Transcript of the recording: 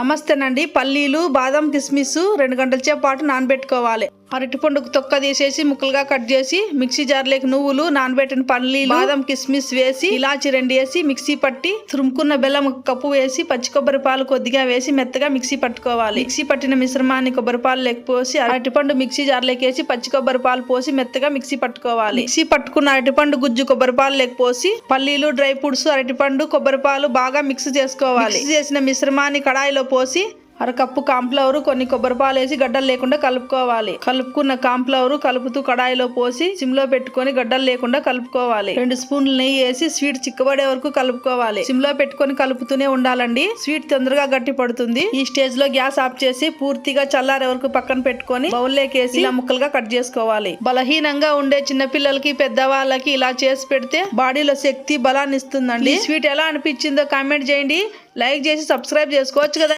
నమస్తేనండి. పల్లీలు బాదం కిస్మిస్ రెండు గంటల సేపు పాటు నానబెట్టుకోవాలి. అరటిపండుకు తొక్క తీసేసి ముక్కలుగా కట్ చేసి మిక్సీ జార్లోకి నువ్వులు నానబెట్టిన పల్లీలు బాదం కిస్మిస్ వేసి ఇలాచి రెండు వేసి మిక్సీ పట్టి తురుముకున్న బెల్లం ఒక కప్పు వేసి పచ్చి కొబ్బరి పాలు కొద్దిగా వేసి మెత్తగా మిక్సీ పట్టుకోవాలి. మిక్సీ పట్టిన మిశ్రమాన్ని కొబ్బరి పాలు లేక పోసి అరటిపండు మిక్సీ జార్లోకి వేసి పచ్చి కొబ్బరి పాలు పోసి మెత్తగా మిక్సీ పట్టుకోవాలి. మిక్సీ పట్టుకున్న అరటిపండు గుజ్జు కొబ్బరి పాలు లేక పోసి పల్లీలు డ్రై ఫ్రూట్స్ అరటిపండు కొబ్బరి పాలు బాగా మిక్స్ చేసుకోవాలి. మిక్స్ చేసిన మిశ్రమాన్ని కడాయిలో పోసి అరకప్పు కాంఫ్లవర్ కొన్ని కొబ్బరి పాలు వేసి గడ్డలు లేకుండా కలుపుకోవాలి. కలుపుకున్న కాంప్లవర్ కలుపుతూ కడాయిలో పోసి సిమ్లో పెట్టుకొని గడ్డలు లేకుండా కలుపుకోవాలి. రెండు స్పూన్లు నెయ్యి వేసి స్వీట్ చిక్కబడే వరకు కలుపుకోవాలి. సిమ్లో పెట్టుకొని కలుపుతూనే ఉండాలండి. స్వీట్ తొందరగా గట్టి పడుతుంది. ఈ స్టేజ్లో గ్యాస్ ఆఫ్ చేసి పూర్తిగా చల్లారే వరకు పక్కన పెట్టుకొని బౌల్లోకి వేసి ఇలా ముక్కలుగా కట్ చేసుకోవాలి. బలహీనంగా ఉండే చిన్న పిల్లలకి పెద్దవాళ్ళకి ఇలా చేసి పెడితే బాడీలో శక్తి బలాన్ని ఇస్తుందండి. స్వీట్ ఎలా అనిపించిందో కామెంట్ చేయండి. లైక్ చేసి సబ్స్క్రైబ్ చేసుకోవచ్చు కదా.